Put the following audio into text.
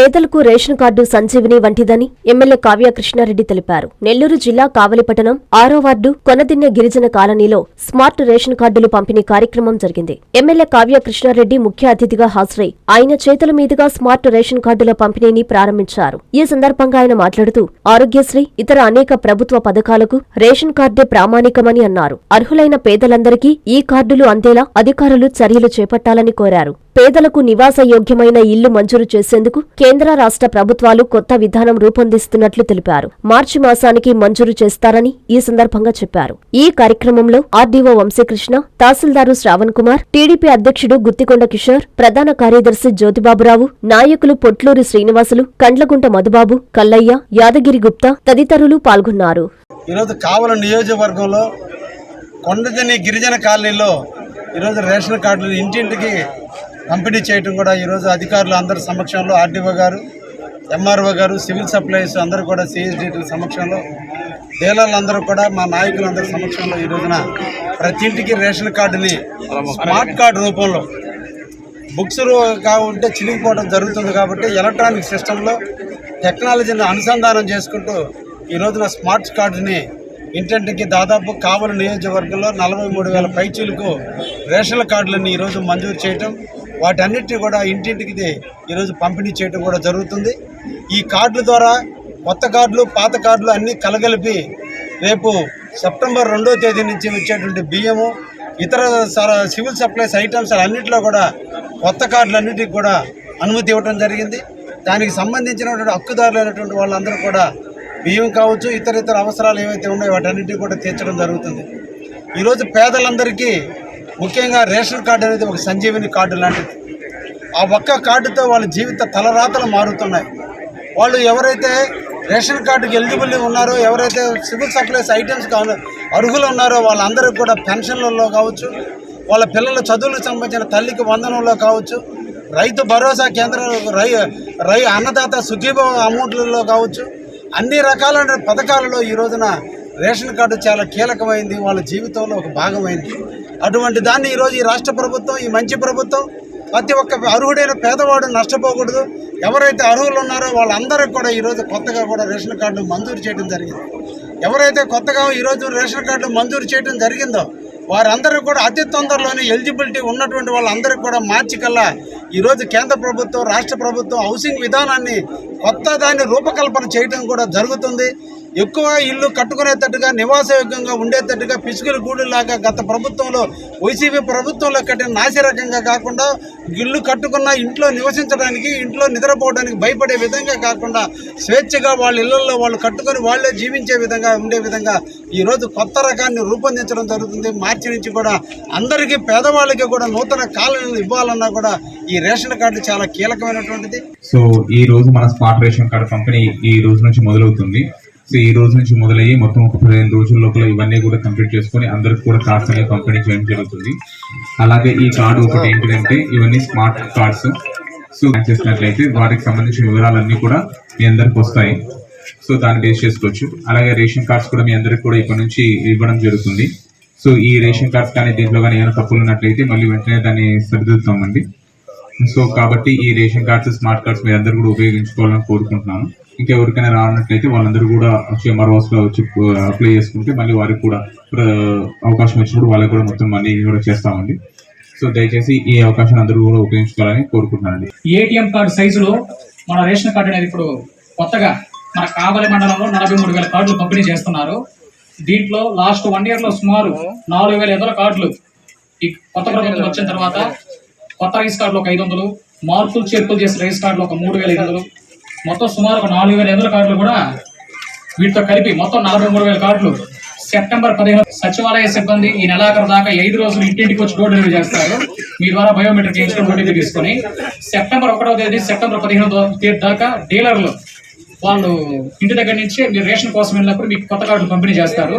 పేదలకు ration card సంజీవిని వంటిదని ఎమ్మెల్యే కావ్య కృష్ణారెడ్డి తెలిపారు. నెల్లూరు జిల్లా కావలిపట్టణం ఆరో వార్డు కొనదిన్నె గిరిజన కాలనీలో స్మార్ట్ రేషన్ కార్డులు పంపిణీ కార్యక్రమం జరిగింది. ఎమ్మెల్యే కావ్య కృష్ణారెడ్డి ముఖ్య అతిథిగా హాజరై ఆయన చేతుల మీదుగా స్మార్ట్ రేషన్ కార్డుల పంపిణీని ప్రారంభించారు. ఈ సందర్భంగా ఆయన మాట్లాడుతూ ఆరోగ్యశ్రీ ఇతర అనేక ప్రభుత్వ పథకాలకు రేషన్ కార్డే ప్రామాణికమని అన్నారు. అర్హులైన పేదలందరికీ ఈ కార్డులు అందేలా అధికారులు చర్యలు చేపట్టాలని కోరారు. పేదలకు నివాసయోగ్యమైన ఇల్లు మంజూరు చేసేందుకు కేంద్ర రాష్ట్ర ప్రభుత్వాలు కొత్త విధానం రూపొందిస్తున్నట్లు తెలిపారు. మార్చి మాసానికి మంజూరు చేస్తారని ఈ సందర్భంగా చెప్పారు. ఈ కార్యక్రమంలో ఆర్డీఓ వంశీకృష్ణ తహసీల్దారు శ్రావణ్ కుమార్ టీడీపీ అధ్యక్షుడు గుత్తికొండ కిషోర్ ప్రధాన కార్యదర్శి జ్యోతిబాబురావు నాయకులు పొట్లూరి శ్రీనివాసులు కండ్లగుంట మధుబాబు కల్లయ్య యాదగిరి గుప్తా తదితరులు పాల్గొన్నారు. ఈరోజు కావల నియోజకవర్గంలో కొండజని గిరిజన కాలనీలో ఈరోజు రేషన్ కార్డులు ఇంటింటికి పంపిణీ చేయటం కూడా ఈరోజు అధికారులు అందరి సమక్షంలో ఆర్డీఓ గారు ఎంఆర్ఓ గారు సివిల్ సప్లైస్ అందరూ కూడా సిఎస్డిటీల సమక్షంలో డీలర్లందరూ కూడా మా నాయకులందరి సమక్షంలో ఈ రోజున ప్రతి ఇంటికి రేషన్ కార్డుని స్మార్ట్ కార్డు రూపంలో బుక్స్ ఉంటే చినిగిపోవడం జరుగుతుంది కాబట్టి ఎలక్ట్రానిక్ సిస్టంలో టెక్నాలజీని అనుసంధానం చేసుకుంటూ ఈ రోజున స్మార్ట్ కార్డుని ఇంటింటికి దాదాపు కావలి నియోజకవర్గంలో నలభై మూడు వేల పైచీలకు రేషన్ కార్డులను ఈరోజు మంజూరు చేయటం వాటన్నిటిని కూడా ఇంటింటికి ఈరోజు పంపిణీ చేయటం కూడా జరుగుతుంది. ఈ కార్డుల ద్వారా కొత్త కార్డులు పాత కార్డులు అన్నీ కలగలిపి రేపు సెప్టెంబర్ రెండో తేదీ నుంచి వచ్చేటువంటి బియ్యము ఇతర సివిల్ సప్లైస్ ఐటమ్స్ అన్నింటిలో కూడా కొత్త కార్డులన్నిటికి కూడా అనుమతి ఇవ్వడం జరిగింది. దానికి సంబంధించినటువంటి హక్కుదారులైనటువంటి వాళ్ళందరూ కూడా బియ్యం కావచ్చు ఇతర ఇతర అవసరాలు ఏవైతే ఉన్నాయో వాటన్నిటిని కూడా తీర్చడం జరుగుతుంది. ఈరోజు పేదలందరికీ ముఖ్యంగా రేషన్ కార్డు అనేది ఒక సంజీవిని కార్డు లాంటిది. ఆ ఒక్క కార్డుతో వాళ్ళ జీవిత తలరాతలు మారుతున్నాయి. వాళ్ళు ఎవరైతే రేషన్ కార్డుకి ఎలిజిబుల్ ఉన్నారో ఎవరైతే సివిల్ సప్లైస్ ఐటమ్స్ కాను అర్హులు ఉన్నారో వాళ్ళందరికీ కూడా పెన్షన్లలో కావచ్చు వాళ్ళ పిల్లల చదువులకు సంబంధించిన తల్లికి వందనంలో కావచ్చు రైతు భరోసా కేంద్రాలు రై రై అన్నదాత సుఖీభవ అమౌంట్లలో కావచ్చు అన్ని రకాలైన పథకాలలో ఈ రోజున రేషన్ కార్డు చాలా కీలకమైంది. వాళ్ళ జీవితంలో ఒక భాగమైంది. అటువంటి దాన్ని ఈరోజు ఈ రాష్ట్ర ప్రభుత్వం ఈ మంచి ప్రభుత్వం ప్రతి ఒక్క అర్హుడైన పేదవాడు నష్టపోకూడదు. ఎవరైతే అర్హులు ఉన్నారో వాళ్ళందరికీ కూడా ఈరోజు కొత్తగా కూడా రేషన్ కార్డు మంజూరు చేయడం జరిగింది. ఎవరైతే కొత్తగా ఈరోజు రేషన్ కార్డు మంజూరు చేయడం జరిగిందో వారందరూ కూడా అతి తొందరలోనే ఎలిజిబిలిటీ ఉన్నటువంటి వాళ్ళందరికీ కూడా మార్చి కల్లా ఈరోజు కేంద్ర ప్రభుత్వం రాష్ట్ర ప్రభుత్వం హౌసింగ్ విధానాన్ని కొత్త దాన్ని రూపకల్పన చేయడం కూడా జరుగుతుంది. ఎక్కువ ఇల్లు కట్టుకునేటట్టుగా నివాసయోగ్యంగా ఉండేటట్టుగా పిసుకుల గూడులాగా గత ప్రభుత్వంలో వైసీపీ ప్రభుత్వంలో కట్టిన నాసి రకంగా కాకుండా ఇల్లు కట్టుకున్న ఇంట్లో నివసించడానికి ఇంట్లో నిద్రపోవడానికి భయపడే విధంగా కాకుండా స్వేచ్ఛగా వాళ్ళ ఇళ్ళలో వాళ్ళు కట్టుకొని వాళ్ళే జీవించే విధంగా ఉండే విధంగా ఈరోజు కొత్త రకాన్ని రూపొందించడం జరుగుతుంది. మార్చి నుంచి కూడా అందరికీ పేదవాళ్ళకి కూడా నూతన కాలనీలు ఇవ్వాలన్నా కూడా ఈ రేషన్ కార్డు చాలా కీలకమైనటువంటిది. సో ఈ రోజు మన స్మార్ట్ రేషన్ కార్డు పంపిణీ ఈ రోజు నుంచి మొదలవుతుంది. సో ఈ రోజు నుంచి మొదలయ్యి మొత్తం ఒక పదిహేను రోజుల లోపల ఇవన్నీ కూడా కంప్లీట్ చేసుకొని అందరికి కూడా కార్డ్స్ అనేవి పంపిణీ చేయడం జరుగుతుంది. అలాగే ఈ కార్డు ఒకటి ఏంటంటే ఇవన్నీ స్మార్ట్ కార్డ్స్. సో చేసినట్లయితే వాటికి సంబంధించిన వివరాలన్నీ కూడా మీ అందరికి వస్తాయి. సో దాన్ని బేస్ చేసుకోవచ్చు. అలాగే రేషన్ కార్డ్స్ కూడా మీ అందరికి కూడా ఇప్పటి నుంచి ఇవ్వడం జరుగుతుంది. సో ఈ రేషన్ కార్డ్స్ కానీ దీంట్లో కానీ ఏమైనా తప్పులు ఉన్నట్లయితే మళ్ళీ వెంటనే దాన్ని సరిదిద్దుతామండి. సో కాబట్టి ఈ రేషన్ కార్డ్స్ స్మార్ట్ కార్డ్స్ మీరు అందరు కూడా ఉపయోగించుకోవాలని కోరుకుంటున్నాను ఇంకెవరికైనా రానట్లయితే వాళ్ళందరూ కూడా వచ్చి ఎంఆర్ఓస్లో వచ్చి అప్లై చేసుకుంటే మళ్ళీ వారికి కూడా అవకాశం వచ్చినప్పుడు వాళ్ళకి కూడా మొత్తం మనీ కూడా చేస్తామండి. సో దయచేసి ఈ అవకాశం అందరూ కూడా ఉపయోగించుకోవాలని కోరుకుంటున్నానండి. ఏటీఎం కార్డు సైజులో మన రేషన్ కార్డు అనేది ఇప్పుడు కొత్తగా మన కావలి మండలంలో నలభై మూడు వేల కార్డులు పంపిణీ చేస్తున్నారు. దీంట్లో లాస్ట్ వన్ ఇయర్లో సుమారు నాలుగు వేల ఎదుల కార్డులు ఈ కొత్త ప్రభుత్వం వచ్చిన తర్వాత కొత్త రైస్ కార్డులు ఒక ఐదు వందలు మార్పులు చేర్పులు చేసిన రైస్ కార్డులు ఒక మూడు వేల ఐదు వందలు మొత్తం సుమారు ఒక నాలుగు వేల ఎదుల కార్డులు కూడా వీటితో కలిపి మొత్తం నలభై మూడు వేల కార్డులు. సెప్టెంబర్ పదిహేను సచివాలయ సిబ్బంది ఈ నెలాఖరు దాకా ఐదు రోజులు ఇంటింటికి వచ్చి డోర్ డెలివరీ చేస్తారు. మీ ద్వారా బయోమెట్రిక్ చేయించుకుని ఓటీపీ తీసుకొని సెప్టెంబర్ ఒకటో తేదీ సెప్టెంబర్ పదిహేను తేదీ దాకా డీలర్లు వాళ్ళు ఇంటి దగ్గర నుంచి మీరు రేషన్ కోసం వెళ్ళినప్పుడు మీకు కొత్త కార్డులు పంపిణీ చేస్తారు.